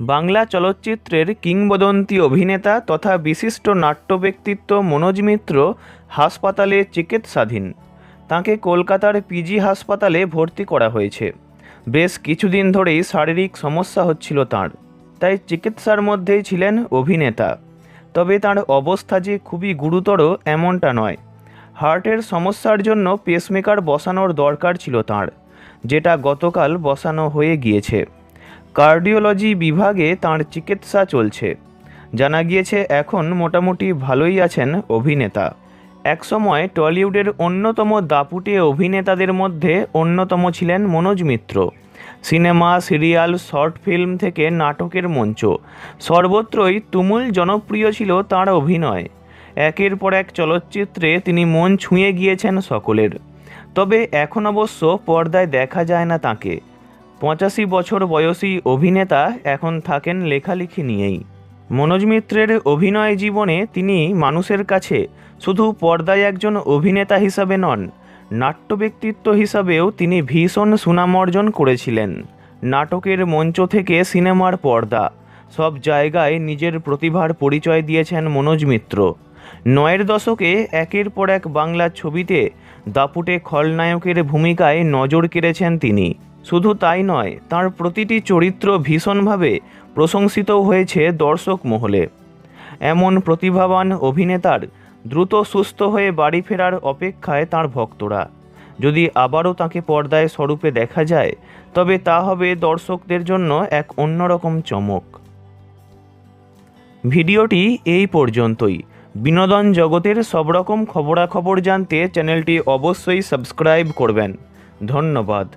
বাংলা চলচ্চিত্রের কিংবদন্তি অভিনেতা তথা বিশিষ্ট নাট্য ব্যক্তিত্ব মনোজ মিত্র হাসপাতালে চিকিৎসাধীন। তাঁকে কলকাতার পিজি হাসপাতালে ভর্তি করা হয়েছে। বেশ কিছুদিন ধরেই শারীরিক সমস্যা হচ্ছিল তাঁর। তাই চিকিৎসার মধ্যেই ছিলেন অভিনেতা। তবে তার অবস্থা যে খুবই গুরুতর এমনটা নয়। হার্টের সমস্যার জন্য পেসমেকার বসানোর দরকার ছিল তাঁর, যেটা গতকাল বসানো হয়ে গিয়েছে। কার্ডিওলজি বিভাগে তাঁর চিকিৎসা চলছে। জানা গিয়েছে, এখন মোটামুটি ভালোই আছেন অভিনেতা। একসময় টলিউডের অন্যতম দাপুটে অভিনেতাদের মধ্যে অন্যতম ছিলেন Manoj Mitra. Cinema, serial, short film থেকে নাটকের মঞ্চ। সর্বত্রই তুমুল জনপ্রিয় ছিল তাঁর অভিনয়। একের পর এক চলচ্চিত্রে তিনি মন ছুঁয়ে গিয়েছেন সকলের। তবে এখন অবশ্য পর্দায় দেখা যায় না তাকে। পঁচাশি বছর বয়সী অভিনেতা এখন থাকেন লেখালেখি নিয়েই। মনোজ মিত্রের অভিনয় জীবনে তিনি মানুষের কাছে শুধু পর্দায় একজন অভিনেতা হিসাবে নন নাট্য ব্যক্তিত্ব হিসাবেও তিনি ভীষণ সুনাম অর্জন করেছিলেন। নাটকের মঞ্চ থেকে সিনেমার পর্দা, সব জায়গায় নিজের প্রতিভার পরিচয় দিয়েছেন মনোজ মিত্র। নয়ের দশকে একের পর এক বাংলা ছবিতে দাপুটে খলনায়কের ভূমিকায় নজর কেড়েছেন তিনি। শুধু তাই নয়, তার প্রতিটি চরিত্র ভীষণভাবে প্রশংসিত হয়েছে দর্শক মহলে। এমন প্রতিভাবান অভিনেতার দ্রুত সুস্থ হয়ে বাড়ি ফেরার অপেক্ষায় তার ভক্তরা। যদি আবারও তাকে পর্দায় স্বরূপে দেখা যায়, তবে তা হবে দর্শকদের জন্য এক অন্যরকম চমক। ভিডিওটি এই পর্যন্তই। বিনোদন জগতের সব রকম খবরাখবর জানতে চ্যানেলটি অবশ্যই সাবস্ক্রাইব করবেন। ধন্যবাদ।